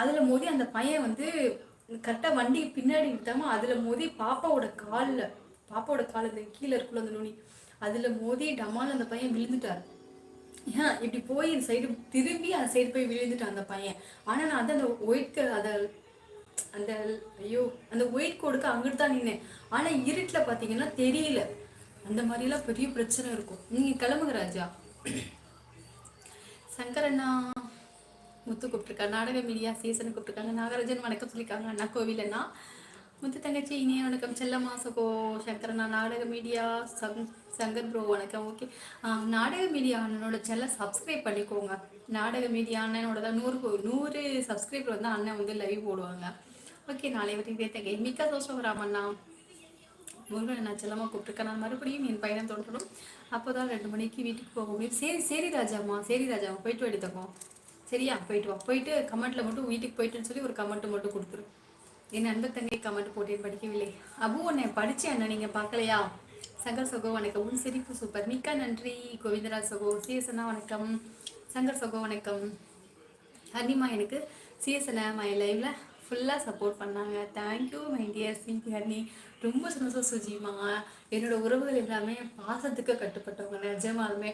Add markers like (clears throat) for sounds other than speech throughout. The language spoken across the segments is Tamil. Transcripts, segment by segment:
அதில் மோதி அந்த பையன் வந்து கரெக்டாக வண்டி பின்னாடி விட்டாமல் அதில் மோதி பாப்பாவோட காலில் பாப்பாவோட கால் அந்த கீழே இருக்குள்ள அந்த நுனி அதில் மோதி டமால் அந்த பையன் விழுந்துட்டார். ஏன் இப்படி போய் இந்த சைடு திரும்பி அந்த சைடு போய் விழுந்துட்டான் அந்த பையன். ஆனால் நான் வந்து அந்த ஒயிட் அதை அந்த ஐயோ அந்த ஒயிட் கோடுக்கு அங்கிட்டு தான் நின்னேன். ஆனால் இருட்டில் பார்த்தீங்கன்னா தெரியல. அந்த மாதிரிலாம் பெரிய பிரச்சனை இருக்கும். நீங்கள் கிளம்புங்க ராஜா. சங்கரண்ணா. முத்து கூப்பிட்டுருக்காங்க நாடக மீடியா சீசன் கூப்பிட்டுருக்காங்க. நாகராஜன் வணக்கம் சொல்லியிருக்காங்க. அண்ணா கோவிலண்ணா? முத்து தங்கச்சி இனிய வணக்கம். செல்லம்மா சகோ சங்கரண்ணா நாடக மீடியா சங் சங்கர் ப்ரோ வணக்கம். ஓகே. நாடக மீடியா அண்ணனோட செல்ல சப்ஸ்கிரைப் பண்ணிக்கோங்க. நாடக மீடியா அண்ணனோட தான் நூறு நூறு சப்ஸ்கிரைபர் வந்து அண்ணன் வந்து லைவ் போடுவாங்க. ஓகே நாளை வரைக்கும் இதே தங்கை மிக்க சோஷம் ராமண்ணா. முருகன் நான் செல்லமாக கூப்பிட்டுருக்கேன் நான் மறுபடியும் என் பயணம் தொடரணும் அப்போ தான் ரெண்டு மணிக்கு வீட்டுக்கு போக முடியும் சரி சரி ராஜாம்மா சரி ராஜாம்மா போயிட்டு எடுத்துக்கோ சரியா போயிட்டு வா. போயிட்டு கமெண்ட்டில் மட்டும் வீட்டுக்கு போயிட்டுன்னு சொல்லி ஒரு கமெண்ட் மட்டும் கொடுத்துரு. என் அன்பு தங்கை கமெண்ட் போட்டேன் படிக்கவில்லை. அபு உன்னை படித்தேன் அண்ணா நீங்கள் பார்க்கலையா? சங்கர் சகோ வணக்கம். உன் சிரிப்பு சூப்பர் மிக்க நன்றி. கோவிந்தராஜ் சகோ. சிஎஸ்என்னா வணக்கம். சங்கர் சகோ வணக்கம். ஹர்னிமா எனக்கு சிஎஸ்என மை லைவில் ஃபுல்லாக சப்போர்ட் பண்ணாங்க. தேங்க்யூ மை டியர் சிங்கி ஹர்னி. ரொம்ப சந்தோஷம் சுஜிமா. என்னோட உறவுகள் எல்லாமே பாசத்துக்கு கட்டுப்பட்டவங்க நிஜமாலுமே.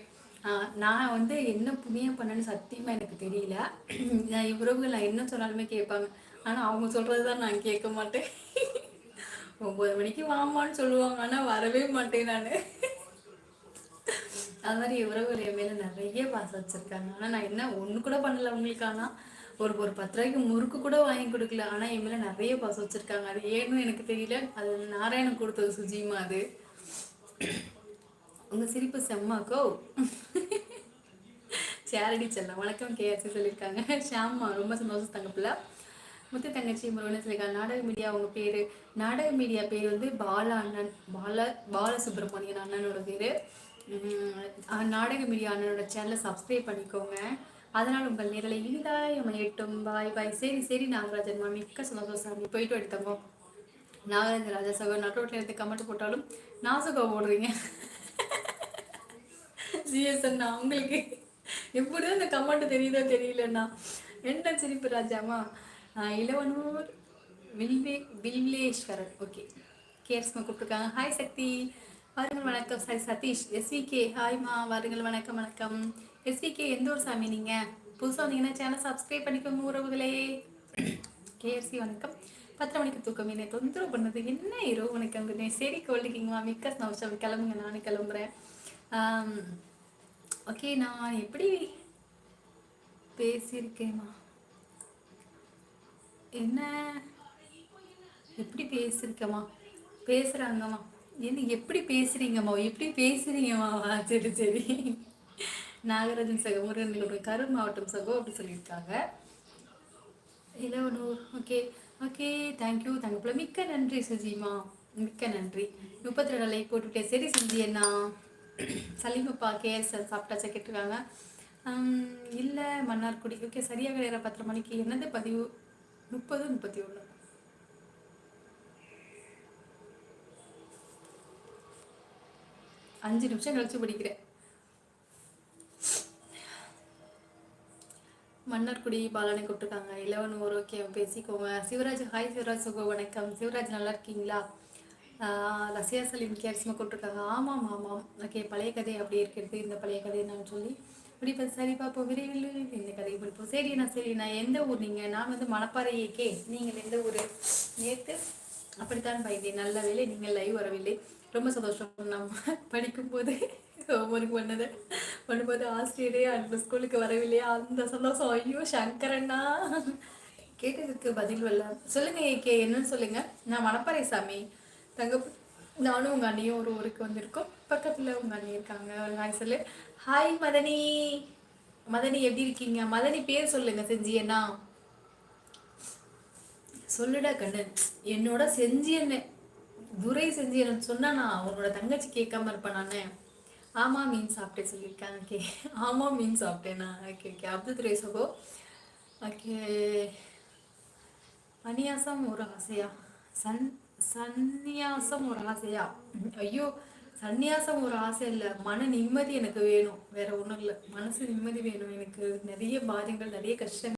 நான் வந்து என்ன புண்ணியம் பண்ணேன்னு சத்தியமாக எனக்கு தெரியல. (clears throat) நான் உறவுகள் நான் என்ன சொன்னாலுமே கேட்பாங்க. ஆனால் அவங்க சொல்கிறது தான் நான் கேட்க மாட்டேன். (laughs) ஒம்பது மணிக்கு வாமான்னு சொல்லுவாங்க. ஆனால் வரவே மாட்டேன் நான். (laughs) அது மாதிரி உறவுகள் என் மேலே நிறைய பாசம் வச்சுருக்காங்க. ஆனால் நான் என்ன ஒன்று கூட பண்ணலை அவங்களுக்கு. ஆனால் ஒரு ஒரு பத்து ரூபாய்க்கு முறுக்கு கூட வாங்கி கொடுக்கல. ஆனால் என் மேலே நிறைய பாசம் வச்சுருக்காங்க. அது ஏன்னு எனக்கு தெரியல. அது நாராயணன் கொடுத்தது சுஜிமா அது. உங்கள் சிரிப்பு செம்மாக்கோ? சேரடி செல்லம். வணக்கம் கேஆர்சி சொல்லியிருக்காங்க. ஷாமா ரொம்ப சந்தோஷம் தங்கப்பில் முத்து தங்கச்சி முருகன் சொல்லியிருக்காங்க நாடக மீடியா அவங்க பேர்? நாடக மீடியா பேர் வந்து பாலா அண்ணன் பால பாலசுப்ரமணியன் அண்ணனோட பேர். நாடக மீடியா அண்ணனோட சேனலை சப்ஸ்கிரைப் பண்ணிக்கோங்க. அதனால் உங்கள் நேரலை இனிதாய் நம்ம எட்டும் பாய் பாய். சரி சரி நாகராஜன் மா மிக்க சந்தோஷம் சாமி. போயிட்டு எடுத்தவங்க நாகராஜன் ராஜா சகோ நட்டோட்டில் எடுத்து கமெண்ட் போட்டாலும் நாசுகோ போடுறீங்க. ஜிஎஸ்அண்ணா உங்களுக்கு? எப்படி இந்த கமெண்ட் தெரியுதோ தெரியலண்ணா. என்ன சிரிப்பு ராஜாமா இளவனூர் வில்வே வில்லேஸ்வரன் ஓகே கேர்ஸ்மா கூப்பிட்டுருக்காங்க. ஹாய் சக்தி. வாருங்கள் வணக்கம். சாரி சதீஷ். எஸ்விகே ஹாய்மா வாருங்கள் வணக்கம் வணக்கம். எஸ்விகே எந்த ஒரு சாமி நீங்கள் புதுசாக வந்தீங்கன்னா சேனல் சப்ஸ்கிரைப் பண்ணிக்கோங்க உறவுகளே கேஎஃப்சி வணக்கம். பத்தரை மணிக்கு தூக்கம். என்னை தொந்தரவு பண்ணது. என்ன இரவு வணக்கம் சரி கோல்டிக்கிங்கம்மா மிக்க சந்தோஷம். கிளம்புங்க. நானும் கிளம்புறேன். ஓகே நான் எப்படி பேசியிருக்கேம்மா? என்ன? எப்படி பேசியிருக்கேம்மா? பேசுகிறாங்கம்மா என்ன எப்படி பேசுகிறீங்கம்மா எப்படி பேசுகிறீங்கம்மா சரி சரி. நாகராஜன் சகோ முருகனோட கரூர் மாவட்டம் சகோ அப்படி சொல்லியிருக்காங்க. Ilavanur. Okay okay thank you thank you மிக்க நன்றி சுஜிமா மிக்க நன்றி. முப்பத்தி ரெண்டு லைக் போட்டுவிட்டேன். சரி சுஜி அண்ணா. சலீமப்பா கேஎஸ் சாப்பிட்டாச்சா கேட்டிருக்காங்க. இல்லை மன்னார்குடி. ஓகே சரியாக நேரம் பத்தரை மணிக்கு என்னது பதிவு? முப்பது முப்பத்தி ஒன்று அஞ்சு நிமிஷம் கழிச்சு படிக்கிறேன். மன்னர்குடி பாலனை கூப்பிட்டுருக்காங்க. இலவன் ஒரு ஓகே பேசிக்கோங்க. சிவராஜ் ஹாய் சிவராஜ் சுகோ வணக்கம். சிவராஜ் நல்லா இருக்கீங்களா? ரசியா சலீம் கேர்ஸ்மா கொடுத்துருக்காங்க. ஆமாம் ஆமாம் ஓகே பழைய கதை அப்படி இருக்கிறது இந்த பழைய கதை நான் சொல்லி படிப்பேன் சரி பார்ப்போம். விரைவில் இந்த கதையை படிப்போம் சரி நான் சரி நான் எந்த ஊர் நீங்கள் நான் வந்து மணப்பாறையே கே. நீங்கள் எந்த ஊர்? நேற்று அப்படித்தான் பைத்தேன் நல்ல வேலை நீங்கள் லைவ் வரவில்லை. ரொம்ப சந்தோஷம். நம்ம படிக்கும்போது ஹோம்ஒர்க் பண்ணது. பண்ணும்போது ஆசிரியரே அந்த ஸ்கூலுக்கு வரவில்லையா அந்த சந்தோஷம். ஐயோ சங்கரண்ணா. கேட்டதுக்கு பதில் வரல. சொல்லுங்க ஏகே என்னன்னு சொல்லுங்க. நான் மணப்பாறை சாமி. தங்க நானும் உங்கள் அண்ணியும் ஒரு ஊருக்கு வந்திருக்கோம். பக்கத்தில் உங்கள் அண்ணி இருக்காங்க. ஒரு ஹாய் சொல்லு. ஹாய் மதனி. மதனி எப்படி இருக்கீங்க? மதனி பேர் சொல்லுங்க செஞ்சியண்ணா சொல்லுடா கண்ணன். என்னோட செஞ்சி என்ன துரை செஞ்சி என்ன சொன்னா நான் உன்னோட தங்கச்சி கேட்காம இருப்பேன் நான். ஆமாம் மீன் சாப்பிட்டேன் சொல்லியிருக்காங்க. ஓகே ஆமாம் மீன் சாப்பிட்டேண்ணா ஓகே ஓகே அப்துல் துரை சகோ. ஓகே அநியாசம் ஒரு ஆசையா சன் சந்நியாசம் ஒரு ஆசையா? ஐயோ சந்நியாசம் ஒரு ஆசை இல்லை. மன நிம்மதி எனக்கு வேணும். வேற ஒன்றும் இல்லை. மனசு நிம்மதி வேணும். எனக்கு நிறைய பாரியங்கள் நிறைய கஷ்டங்கள்